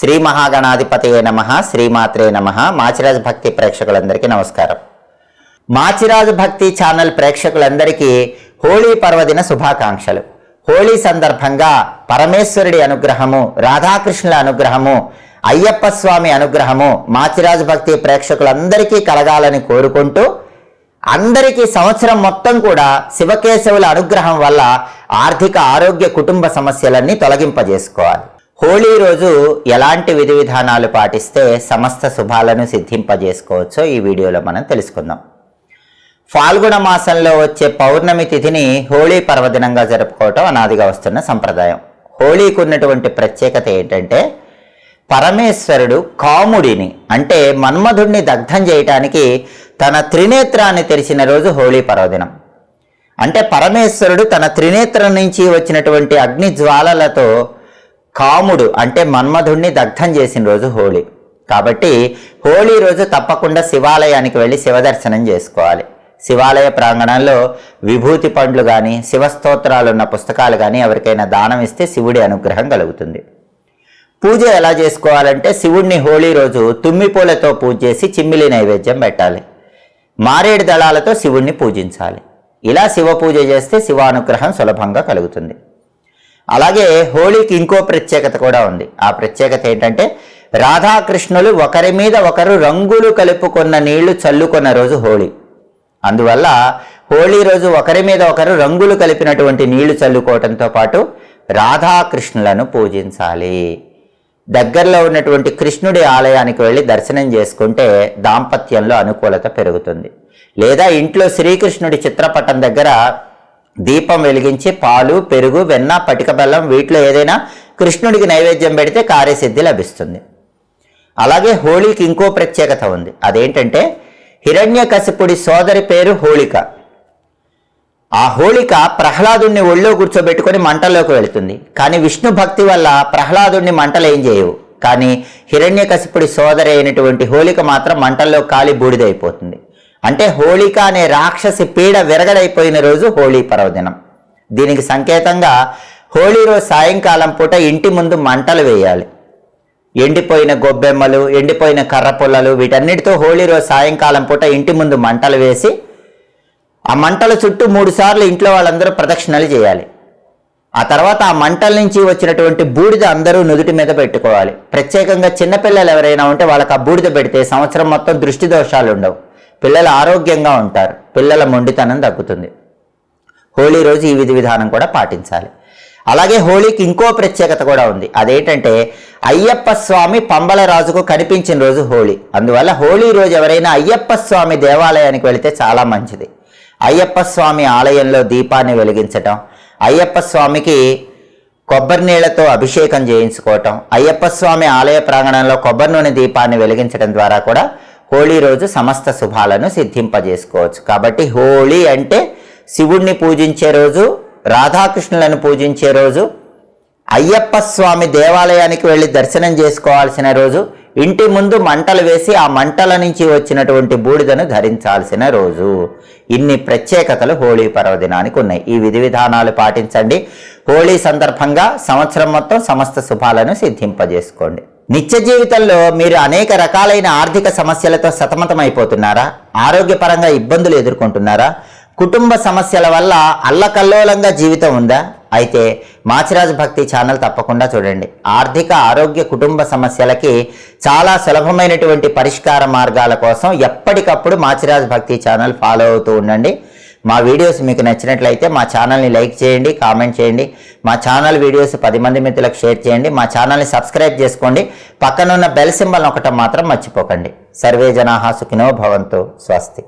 శ్రీ మహాగణాధిపతియే నమ శ్రీమాత్రే నమ. మాచిరాజ్ భక్తి ప్రేక్షకులందరికీ నమస్కారం. మాచిరాజు భక్తి ఛానల్ ప్రేక్షకులందరికీ హోళీ పర్వదిన శుభాకాంక్షలు. హోళీ సందర్భంగా పరమేశ్వరుడి అనుగ్రహము రాధాకృష్ణుల అనుగ్రహము అయ్యప్ప స్వామి అనుగ్రహము మాచిరాజ్ భక్తి ప్రేక్షకులందరికీ కలగాలని కోరుకుంటూ అందరికీ సంవత్సరం మొత్తం కూడా శివకేశవుల అనుగ్రహం వల్ల ఆర్థిక ఆరోగ్య కుటుంబ సమస్యలన్నీ తొలగింపజేసుకోవాలి. హోళీ రోజు ఎలాంటి విధి విధానాలు పాటిస్తే సమస్త శుభాలను సిద్ధింపజేసుకోవచ్చో ఈ వీడియోలో మనం తెలుసుకుందాం. ఫాల్గుణ మాసంలో వచ్చే పౌర్ణమి తిథిని హోళీ పర్వదినంగా జరుపుకోవటం అనాదిగా వస్తున్న సంప్రదాయం. హోళీకి ఉన్నటువంటి ప్రత్యేకత ఏంటంటే పరమేశ్వరుడు కాముడిని అంటే మన్మధుడిని దగ్ధం చేయటానికి తన త్రినేత్రాన్ని తెరిచిన రోజు హోళీ పర్వదినం. అంటే పరమేశ్వరుడు తన త్రినేత్రం నుంచి వచ్చినటువంటి అగ్ని జ్వాలలతో కాముడు అంటే మన్మధుడిని దగ్ధం చేసిన రోజు హోళీ. కాబట్టి హోళీ రోజు తప్పకుండా శివాలయానికి వెళ్ళి శివదర్శనం చేసుకోవాలి. శివాలయ ప్రాంగణంలో విభూతి పండ్లు కానీ శివస్తోత్రాలు ఉన్న పుస్తకాలు కానీ ఎవరికైనా దానం ఇస్తే శివుడి అనుగ్రహం కలుగుతుంది. పూజ ఎలా చేసుకోవాలంటే శివుణ్ణి హోళీ రోజు తుమ్మిపూలతో పూజ చేసి చిమ్మిలి నైవేద్యం పెట్టాలి. మారేడు దళాలతో శివుణ్ణి పూజించాలి. ఇలా శివ పూజ చేస్తే శివానుగ్రహం సులభంగా కలుగుతుంది. అలాగే హోళీకి ఇంకో ప్రత్యేకత కూడా ఉంది. ఆ ప్రత్యేకత ఏంటంటే రాధాకృష్ణులు ఒకరి మీద ఒకరు రంగులు కలుపుకున్న నీళ్ళు చల్లుకున్న రోజు హోళీ. అందువల్ల హోళీ రోజు ఒకరి మీద ఒకరు రంగులు కలిపినటువంటి నీళ్ళు చల్లుకోవటంతో పాటు రాధాకృష్ణులను పూజించాలి. దగ్గరలో ఉన్నటువంటి కృష్ణుడి ఆలయానికి వెళ్ళి దర్శనం చేసుకుంటే దాంపత్యంలో అనుకూలత పెరుగుతుంది. లేదా ఇంట్లో శ్రీకృష్ణుడి చిత్రపటం దగ్గర దీపం వెలిగించి పాలు పెరుగు వెన్న పటిక బెల్లం వీటిలో ఏదైనా కృష్ణుడికి నైవేద్యం పెడితే కార్యసిద్ధి లభిస్తుంది. అలాగే హోళీకి ఇంకో ప్రత్యేకత ఉంది. అదేంటంటే హిరణ్యకశిపుడి సోదరి పేరు హోళిక. ఆ హోళిక ప్రహ్లాదుణ్ణి ఒళ్ళో కూర్చోబెట్టుకొని మంటల్లోకి వెళుతుంది. కానీ విష్ణు భక్తి వల్ల ప్రహ్లాదుణ్ణి మంటలు ఏం చేయవు. కానీ హిరణ్యకశిపుడి సోదరి అయినటువంటి హోళిక మాత్రం మంటల్లో కాలి బూడిదైపోతుంది. అంటే హోళిక అనే రాక్షసి పీడ విరగడైపోయిన రోజు హోళీ పర్వదినం. దీనికి సంకేతంగా హోళీ రోజు సాయంకాలం పూట ఇంటి ముందు మంటలు వేయాలి. ఎండిపోయిన గొబ్బెమ్మలు ఎండిపోయిన కర్ర పుల్లలు వీటన్నిటితో హోళీ రోజు సాయంకాలం పూట ఇంటి ముందు మంటలు వేసి ఆ మంటల చుట్టూ మూడు సార్లు ఇంట్లో వాళ్ళందరూ ప్రదక్షిణలు చేయాలి. ఆ తర్వాత ఆ మంటల నుంచి వచ్చినటువంటి బూడిద అందరూ నుదుటి మీద పెట్టుకోవాలి. ప్రత్యేకంగా చిన్నపిల్లలు ఎవరైనా ఉంటే వాళ్ళకి ఆ బూడిద పెడితే సంవత్సరం మొత్తం దృష్టి దోషాలు ఉండవు. పిల్లలు ఆరోగ్యంగా ఉంటారు. పిల్లల మొండితనం తగ్గుతుంది. హోళీ రోజు ఈ విధి విధానం కూడా పాటించాలి. అలాగే హోళీకి ఇంకో ప్రత్యేకత కూడా ఉంది. అదేంటంటే అయ్యప్ప స్వామి పంబల రాజుకు కనిపించిన రోజు హోళీ అందువల్ల హోళీ రోజు ఎవరైనా అయ్యప్ప స్వామి దేవాలయానికి వెళితే చాలా మంచిది. అయ్యప్ప స్వామి ఆలయంలో దీపాన్ని వెలిగించటం అయ్యప్ప స్వామికి కొబ్బరి నీళ్ళతో అభిషేకం చేయించుకోవటం అయ్యప్ప స్వామి ఆలయ ప్రాంగణంలో కొబ్బరి నూనె దీపాన్ని వెలిగించడం ద్వారా కూడా హోళీ రోజు సమస్త శుభాలను సిద్ధింపజేసుకోవచ్చు. కాబట్టి హోళీ అంటే శివుణ్ణి పూజించే రోజు రాధాకృష్ణులను పూజించే రోజు అయ్యప్ప స్వామి దేవాలయానికి వెళ్ళి దర్శనం చేసుకోవాల్సిన రోజు ఇంటి ముందు మంటలు వేసి ఆ మంటల నుంచి వచ్చినటువంటి బూడిదను ధరించాల్సిన రోజు. ఇన్ని ప్రత్యేకతలు హోళీ పర్వదినానికి ఉన్నాయి. ఈ విధి విధానాలు పాటించండి. హోళీ సందర్భంగా సంవత్సరం మొత్తం సమస్త శుభాలను సిద్ధింపజేసుకోండి. నిత్య జీవితంలో మీరు అనేక రకాలైన ఆర్థిక సమస్యలతో సతమతమైపోతున్నారా? ఆరోగ్యపరంగా ఇబ్బందులు ఎదుర్కొంటున్నారా? కుటుంబ సమస్యల వల్ల అల్లకల్లోలంగా జీవితం ఉందా? అయితే మాచిరాజు భక్తి ఛానల్ తప్పకుండా చూడండి. ఆర్థిక ఆరోగ్య కుటుంబ సమస్యలకి చాలా సులభమైనటువంటి పరిష్కార మార్గాల కోసం ఎప్పటికప్పుడు మాచిరాజు భక్తి ఛానల్ ఫాలో అవుతూ ఉండండి. మా వీడియోస్ మీకు నచ్చినట్లయితే మా ఛానల్ని లైక్ చేయండి కామెంట్ చేయండి. మా ఛానల్ వీడియోస్ పది మంది మిత్రులకు షేర్ చేయండి. మా ఛానల్ని సబ్స్క్రైబ్ చేసుకోండి. పక్కనున్న బెల్ సింబల్ ఒకటం మాత్రం మర్చిపోకండి. సర్వే జనాహా సుఖినో భవంతు. స్వస్తి.